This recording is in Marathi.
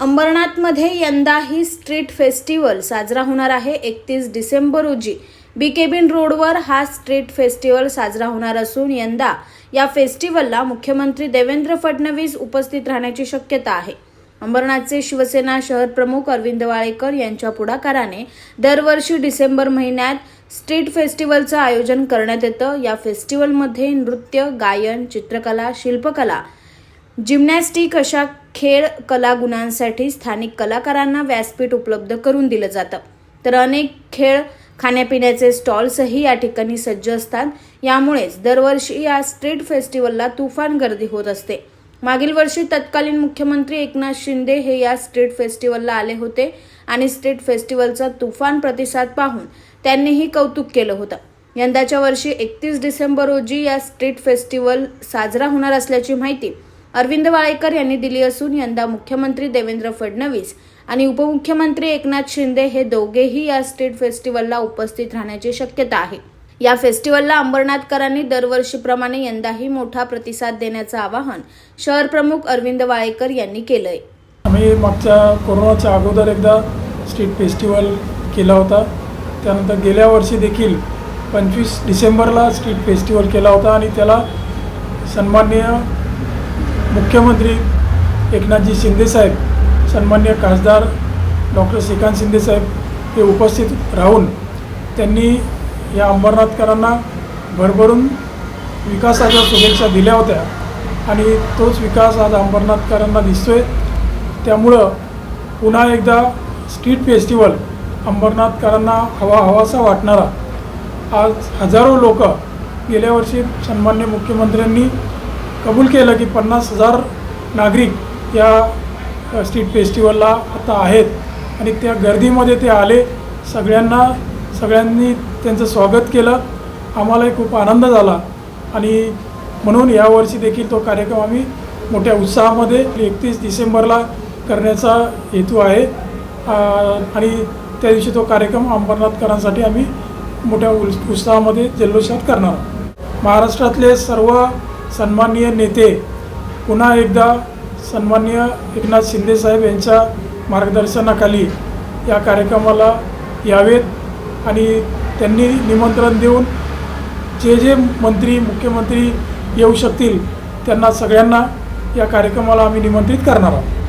अंबरनाथमध्ये यंदाही स्ट्रीट फेस्टिवल साजरा होणार आहे. एकतीस डिसेंबर रोजी बी केबिन रोडवर हा स्ट्रीट फेस्टिवल साजरा होणार असून यंदा या फेस्टिवलला मुख्यमंत्री देवेंद्र फडणवीस उपस्थित राहण्याची शक्यता आहे. अंबरनाथचे शिवसेना शहर प्रमुख अरविंद वाळेकर यांच्या पुढाकाराने दरवर्षी डिसेंबर महिन्यात स्ट्रीट फेस्टिवलचं आयोजन करण्यात येतं. या फेस्टिवलमध्ये नृत्य गायन चित्रकला शिल्पकला जिम्नॅस्टिक अशा खेळ कलागुणांसाठी स्थानिक कलाकारांना व्यासपीठ उपलब्ध करून दिलं जातं. तर अनेक खेळ खाण्यापिण्याचे स्टॉल्सही या ठिकाणी सज्ज असतात. यामुळेच दरवर्षी या स्ट्रीट फेस्टिवलला तुफान गर्दी होत असते. मागील वर्षी तत्कालीन मुख्यमंत्री एकनाथ शिंदे हे या स्ट्रीट फेस्टिवलला आले होते आणि स्ट्रीट फेस्टिवलचा तुफान प्रतिसाद पाहून त्यांनीही कौतुक केलं होतं. यंदाच्या वर्षी एकतीस डिसेंबर रोजी या स्ट्रीट फेस्टिवल साजरा होणार असल्याची माहिती अरविंद वाळेकर यांनी दिली असून यंदा मुख्यमंत्री देवेंद्र फडणवीस आणि उपमुख्यमंत्री एकनाथ शिंदे हे दोघेही या स्ट्रीट फेस्टिवलला उपस्थित राहण्याची शक्यता आहे. या फेस्टिवलला अंबरनाथकरांनी दरवर्षीप्रमाणे यंदाही मोठा प्रतिसाद देण्याचं आवाहन शहर प्रमुख अरविंद वाळेकर यांनी केलंय. आम्ही मागच्या कोरोनाच्या अगोदर एकदा स्ट्रीट फेस्टिवल केला होता. त्यानंतर गेल्या वर्षी देखील पंचवीस डिसेंबरला स्ट्रीट फेस्टिवल केला होता आणि त्याला सन्माननीय मुख्यमंत्री एकनाथजी शिंदेसाहेब सन्मान्य खासदार डॉक्टर श्रीकांत शिंदेसाहेब हे उपस्थित राहून त्यांनी या अंबरनाथकरांना भरभरून विकासाच्या शुभेच्छा दिल्या होत्या आणि तोच विकास आज अंबरनाथकरांना दिसतोय. त्यामुळं पुन्हा एकदा स्ट्रीट फेस्टिवल अंबरनाथकरांना हवा हवासा वाटणारा. आज हजारो लोक गेल्या वर्षी सन्मान्य मुख्यमंत्र्यांनी कबूल केलं की पन्नास हजार नागरिक या स्ट्रीट फेस्टिवलला आता आहेत. आणि त्या गर्दीमध्ये ते आले. सगळ्यांना सगळ्यांनी त्यांचं स्वागत केलं. आम्हालाही खूप आनंद झाला. आणि म्हणून यावर्षी देखील तो कार्यक्रम आम्ही मोठ्या उत्साहामध्ये एकतीस डिसेंबरला करण्याचा हेतू आहे. आणि त्या दिवशी तो कार्यक्रम अंबरनाथकरांसाठी आम्ही मोठ्या उत्साहामध्ये जल्लोषात करणार महाराष्ट्रातले सर्व सन्माननीय नेते पुन्हा एकदा सन्माननीय एकनाथ शिंदेसाहेब यांच्या मार्गदर्शनाखाली या कार्यक्रमाला यावेत आणि त्यांनी निमंत्रण देऊन जे जे मंत्री मुख्यमंत्री येऊ शकतील त्यांना सगळ्यांना या कार्यक्रमाला आम्ही निमंत्रित करणार आहोत.